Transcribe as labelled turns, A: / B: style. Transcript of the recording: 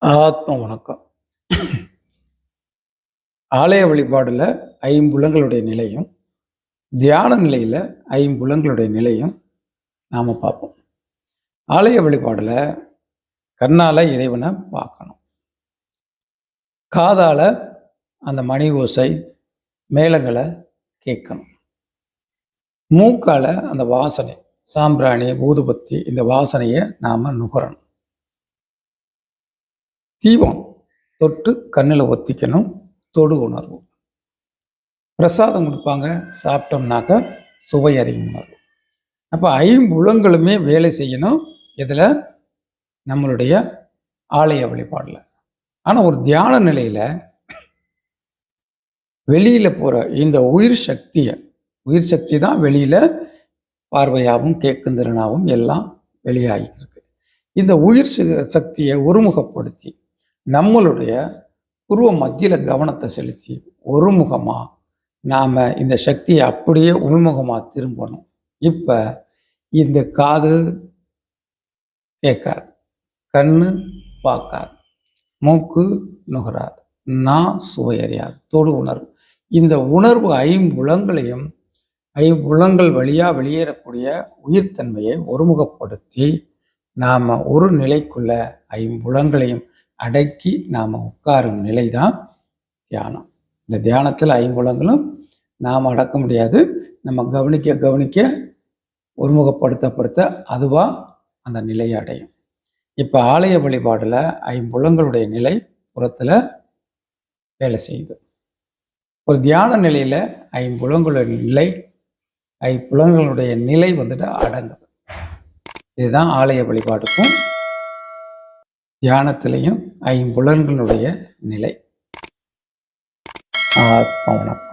A: ஆத்ம வணக்கம். ஆலய வழிபாடுல ஐம்புலங்களுடைய நிலையும் தியான நிலையில ஐம்புலங்களுடைய நிலையும் நாம பார்ப்போம். ஆலய வழிபாடுல கண்ணால இறைவனை பார்க்கணும். காதால அந்த மணி ஓசை மேளங்களை கேட்கணும். மூக்கால அந்த வாசனை சாம்பிராணி ஊதுபத்தி இந்த வாசனையை நாம நுகரணும். தீபம் தொட்டு கண்ணில் ஒத்திக்கணும் தொடு உணர்வு. பிரசாதம் கொடுப்பாங்க சாப்பிட்டோம்னாக்க சுவை அறியும் உணர்வு. அப்போ ஐம்புலங்களுமே வேலை செய்யணும் இதில் நம்மளுடைய ஆலய வழிபாடில். ஆனால் ஒரு தியான நிலையில் வெளியில் போகிற இந்த உயிர் சக்தியை உயிர் சக்தி தான் வெளியில் பார்வையாகவும் கேட்கும் திறனாகவும் எல்லாம் வெளியாகிருக்கு இந்த உயிர் சக்தியை ஒருமுகப்படுத்தி நம்மளுடைய உருவ மத்தியில் கவனத்தை செலுத்தி ஒருமுகமாக நாம் இந்த சக்தியை அப்படியே உள்முகமாக திரும்பணும். இப்போ இந்த காது கேட்காது கண்ணு பார்க்காது மூக்கு நுகராது நான் சுவையறியாது தொடு உணர்வு. இந்த உணர்வு ஐம்புலங்களையும் ஐம்புலங்கள் வழியாக வெளியேறக்கூடிய உயிர்த்தன்மையை ஒருமுகப்படுத்தி நாம் ஒரு நிலைக்குள்ள ஐம்புலங்களையும் அடக்கி நாம் உட்காரும் நிலை தான் தியானம். இந்த தியானத்தில் ஐம்புலங்களும் நாம் அடக்க முடியாது. நம்ம கவனிக்க கவனிக்க ஒருமுகப்படுத்தப்படுத்த அதுவாக அந்த நிலையை அடையும். இப்போ ஆலய வழிபாடில் ஐம்புலங்களுடைய நிலை புறத்தில் வேலை செய்யுது. ஒரு தியான நிலையில் ஐம்புலங்களுடைய நிலை ஐம்புலங்களுடைய நிலை வந்துட்டு அடங்குது இதுதான் ஆலய வழிபாடுக்கும் தியானத்திலையும் ஐம்புலன்களுடைய நிலை. ஆத்ம